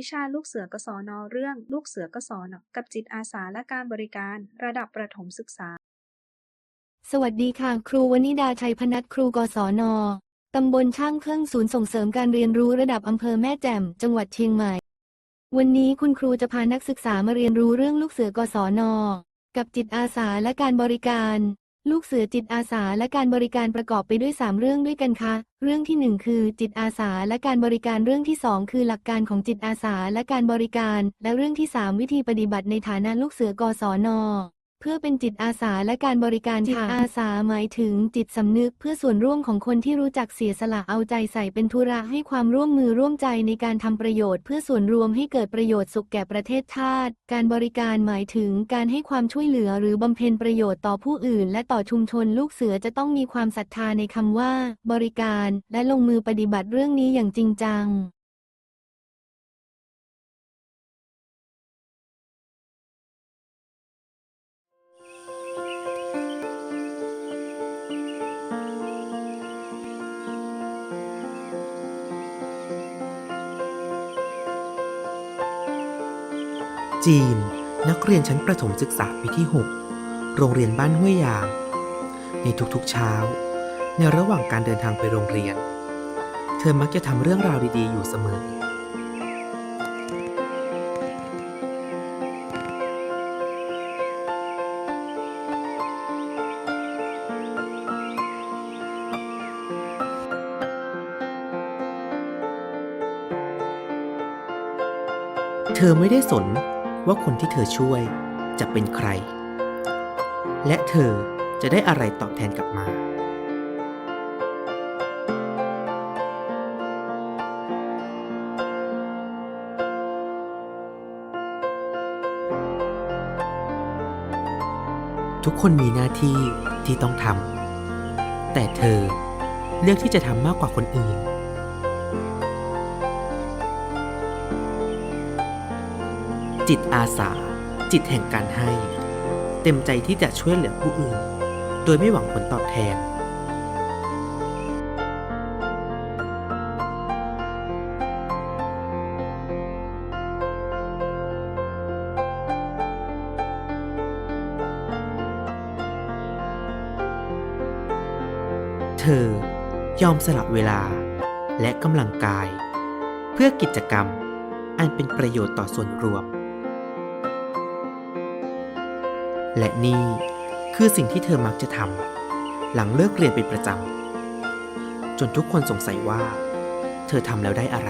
วิชาลูกเสือกศนเรื่อง ลูกเสือกศนกับจิตอาสาและการบริการ ระดับประถมศึกษา สวัสดีค่ะ ครูวนิดาชัยพนัทครูกศนตำบลช่างเครื่องศูนย์ส่งเสริมการเรียนรู้ระดับอำเภอแม่แจ่ม จังหวัดเชียงใหม่ วันนี้คุณครูจะพานักศึกษามาเรียนรู้เรื่องลูกเสือกศนกับจิตอาสาและการบริการ ลูกเสือจิตอาสาและการบริการประกอบไปด้วย 3 เรื่องด้วยกันค่ะ เรื่องที่ 1 คือ จิตอาสาและการบริการเรื่องที่ 2 คือหลักการของจิตอาสาและการบริการ และเรื่องที่ 3 วิธีปฏิบัติในฐานะลูกเสือกศน เพื่อเป็นจิตอาสาและการบริการจิตอาสาหมายถึงจิตสำนึกเพื่อส่วนร่วมของคนที่รู้จักเสียสละเอาใจใส่เป็นธุระให้ความร่วมมือร่วมใจในการทำประโยชน์เพื่อส่วนรวมให้เกิดประโยชน์สุขแก่ประเทศชาติ การบริการหมายถึงการให้ความช่วยเหลือหรือบำเพ็ญประโยชน์ต่อผู้อื่น และต่อชุมชนลูกเสือจะต้องมีความศรัทธาในคำว่า บริการ และลงมือปฏิบัติเรื่องนี้อย่างจริงจัง จีน นักเรียนชั้นประถมศึกษาปีที่ 6 โรงเรียนบ้านห้วยยาง ในทุกๆเช้า ในระหว่างการเดินทางไปโรงเรียน เธอมักจะทำเรื่องราวดีๆอยู่เสมอ เธอไม่ได้สน ว่าคนที่เธอช่วยจะเป็นใคร และเธอจะได้อะไรตอบแทนกลับมา ทุกคนมีหน้าที่ที่ต้องทำแต่เธอเลือกที่จะทำมากกว่าคนอื่น จิตอาสา จิตแห่งการให้ เต็มใจที่จะช่วยเหลือผู้อื่น โดยไม่หวังผลตอบแทน เธอยอมสละเวลาและกำลังกาย เพื่อกิจกรรมอันเป็นประโยชน์ต่อส่วนรวม และนี่คือสิ่งที่เธอมักจะทำหลังเลิกเรียนเป็นประจำ จนทุกคนสงสัยว่า เธอทำแล้วได้อะไร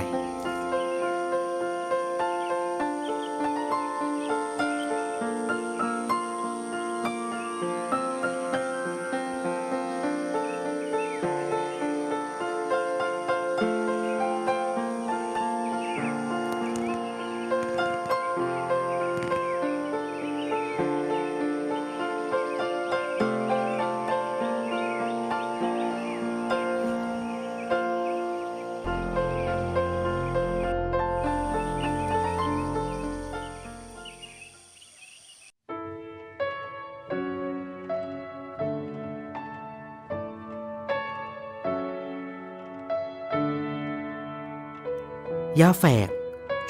ยาแฝก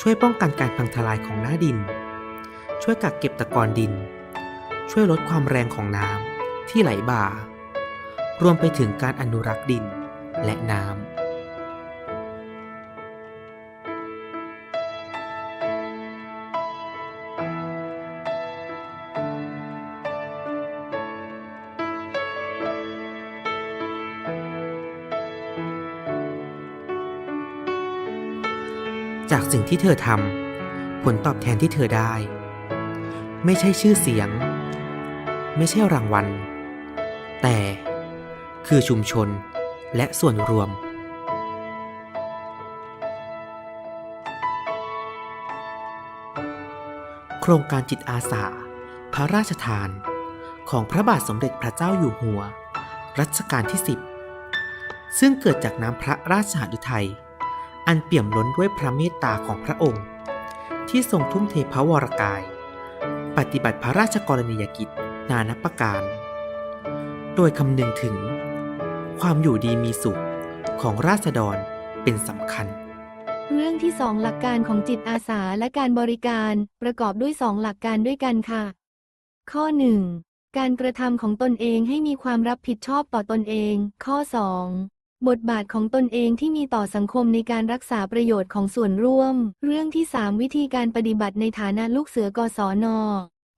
ช่วยป้องกันการพังทลายของหน้าดิน ช่วยกักเก็บตะกอนดิน ช่วยลดความแรงของน้ำที่ไหลบ่า รวมไปถึงการอนุรักษ์ดินและน้ำ จากสิ่งที่เธอทำผลตอบแทนที่เธอได้ ไม่ใช่ชื่อเสียง ไม่ใช่รางวัล แต่คือชุมชนและส่วนรวม โครงการจิตอาสา พระราชทาน ของพระบาทสมเด็จพระเจ้าอยู่หัว รัชกาลที่ 10 ซึ่งเกิดจากน้ำพระราชหฤทัย อันเปี่ยมล้นด้วยพระเมตตาของพระองค์ ที่ทรงทุ่มเทพระวรกาย ปฏิบัติพระราชกรณียกิจนานับประการ โดยคำนึงถึง ความอยู่ดีมีสุขของราษฎรเป็นสำคัญ เรื่องที่2หลักการของจิตอาสาและการบริการประกอบด้วย2หลักการด้วยกันค่ะ ข้อ 1. การกระทำของตนเองให้มีความรับผิดชอบต่อตนเอง ข้อ 2. บทบาทของตนเองที่มีต่อสังคมในการรักษาประโยชน์ของส่วนร่วม เรื่องที่ 3 วิธีการปฏิบัติในฐานะลูกเสือกศน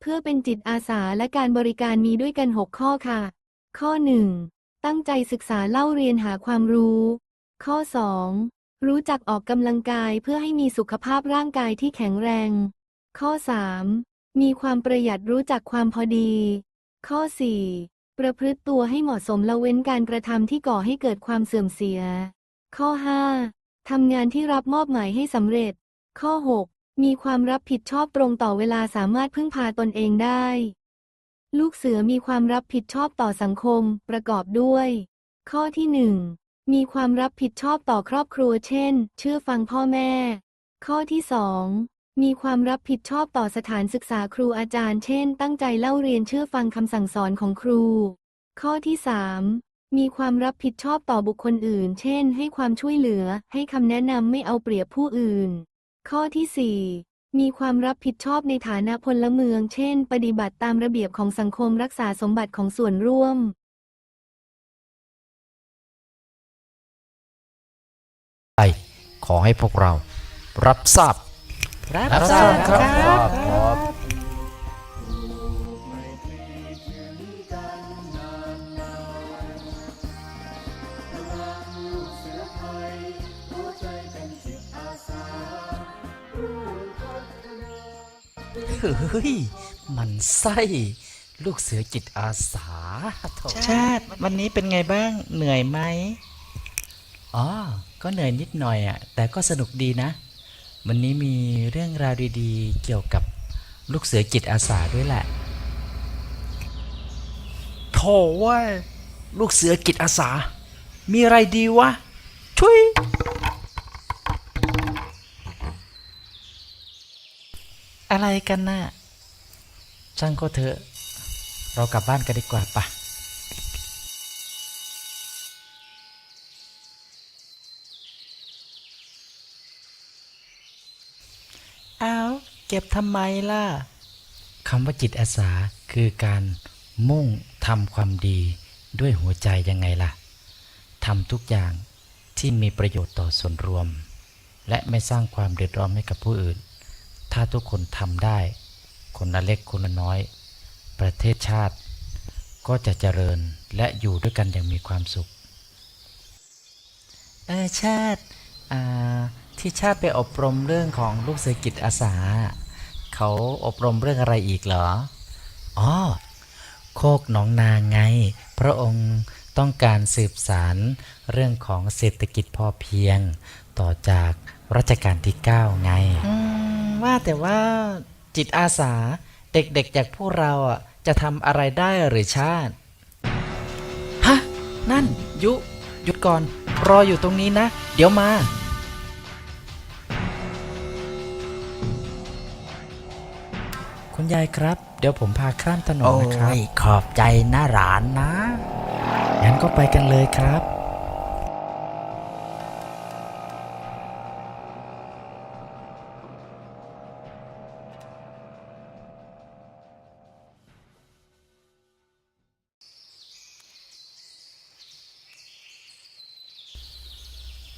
เพื่อเป็นจิตอาสาและการบริการมีด้วยกัน 6 ข้อค่ะ ข้อ 1. ตั้งใจศึกษาเล่าเรียนหาความรู้ ข้อ 2. รู้จักออกกำลังกายเพื่อให้มีสุขภาพร่างกายที่แข็งแรง ข้อ 3. มีความประหยัดรู้จักความพอดี ข้อ 4. ประพฤติตัวให้เหมาะสมละเว้นการกระทำที่ก่อให้เกิดความเสื่อมเสีย ข้อ 5. ทำงานที่รับมอบหมายให้สำเร็จ ข้อ 6. มีความรับผิดชอบตรงต่อเวลาสามารถพึ่งพาตนเองได้ ลูกเสือมีความรับผิดชอบต่อสังคม ประกอบด้วย ข้อที่ 1 มีความรับผิดชอบต่อครอบครัวเช่น เชื่อฟังพ่อแม่ ข้อที่ 2 มีความรับผิดชอบต่อสถานศึกษาครูอาจารย์ เช่น ตั้งใจเล่าเรียนเชื่อฟังคำสั่งสอนของครู ข้อที่ 3 มีความรับผิดชอบต่อบุคคลอื่น เช่น ให้ความช่วยเหลือ ให้คำแนะนำไม่เอาเปรียบผู้อื่น ข้อที่ 4 มีความรับผิดชอบในฐานะพลเมือง เช่น ปฏิบัติตามระเบียบของสังคมรักษาสมบัติของส่วนร่วมไปขอให้พวกเรารับทราบ รับทราบครับครับ เฮ้ย มันไส้ ลูกเสือจิตอาสาโถ่ชาติวันนี้เป็นไงบ้างเหนื่อยไหมอ๋อ ก็เหนื่อยนิดหน่อยอะ แต่ก็สนุกดีนะ วันนี้มีเรื่องราวดีๆ เกี่ยวกับลูกเสือจิตอาสาด้วยแหละโถ่เว้ยลูกเสือจิตอาสา มีอะไรดีวะ ช่วย อะไรกันน่ะช่างก็เถอะ เรากลับบ้านกันดีกว่าปะ เอา เก็บทำไมล่ะคำว่าจิตอาสาคือการมุ่งทำความดีด้วยหัวใจยังไงล่ะทำทุกอย่างที่มีประโยชน์ต่อส่วนรวม และไม่สร้างความเดือดร้อนให้กับผู้อื่น ถ้าทุกคนทำได้ คนละเล็กคนละน้อย ประเทศชาติ ก็จะเจริญและอยู่ด้วยกันอย่างมีความสุขเออชาติอ่าที่ชาติไปอบรมเรื่องของลูกเสือกิจอาสา เขาอบรมเรื่องอะไรอีกเหรอ อ๋อ โคกหนองนาไง พระองค์ต้องการสืบสารเรื่องของเศรษฐกิจพอเพียง ต่อจากรัชกาลที่ 9 ไง ว่าแต่ว่าจิตอาสาเด็กๆจากพวกเราอะจะทำอะไรได้หรือชาติ ฮะ นั่น ยุ หยุดก่อน รออยู่ตรงนี้นะ เดี๋ยวมา คุณยายครับ เดี๋ยวผมพาข้ามถนนโอ้นะครับ ยขอบใจนะหลานนะ งั้นก็ไปกันเลยครับ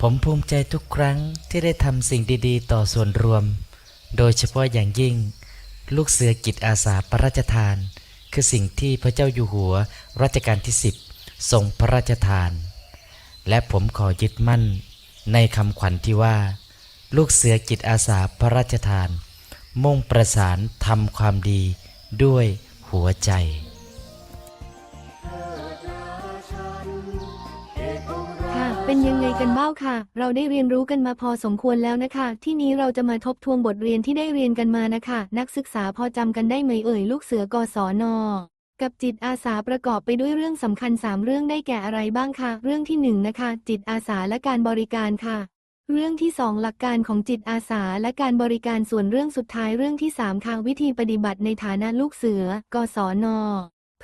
ผมภูมิใจทุกครั้งที่ได้ทำสิ่งดีๆ ต่อส่วนรวม โดยเฉพาะอย่างยิ่ง ลูกเสือกิจอาสาพระราชทาน คือสิ่งที่พระเจ้าอยู่หัวรัชกาลที่สิบทรงพระราชทาน และผมขอยึดมั่นในคำขวัญที่ว่า ลูกเสือจิตอาสาพระราชทาน มุ่งประสานทำความดีด้วยหัวใจ ยังไงกันบ้างค่ะ เราได้เรียนรู้กันมาพอสมควรแล้วนะคะ ที่นี้เราจะมาทบทวนบทเรียนที่ได้เรียนกันมานะคะ นักศึกษาพอจำกันได้ไหมเอ่ยลูกเสือกศนกับจิตอาสาประกอบไปด้วยเรื่องสำคัญ 3 เรื่องได้แก่อะไรบ้างคะเรื่องที่1นะคะ จิตอาสาและการบริการค่ะ เรื่องที่ 2 หลักการของจิตอาสาและการบริการส่วนเรื่องสุดท้ายเรื่องที่3ค่ะวิธีปฏิบัติในฐานะลูกเสือกศน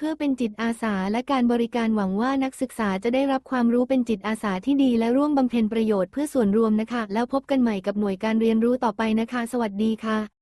พื่อเป็นจิตอาสาและการบริการหวังว่านักศึกษาจะได้รับความรู้เป็นจิตอาสาที่ดีและร่วมบำเพ็ญประโยชน์เพื่อส่วนรวมนะคะ แล้วพบกันใหม่กับหน่วยการเรียนรู้ต่อไปนะคะ สวัสดีค่ะ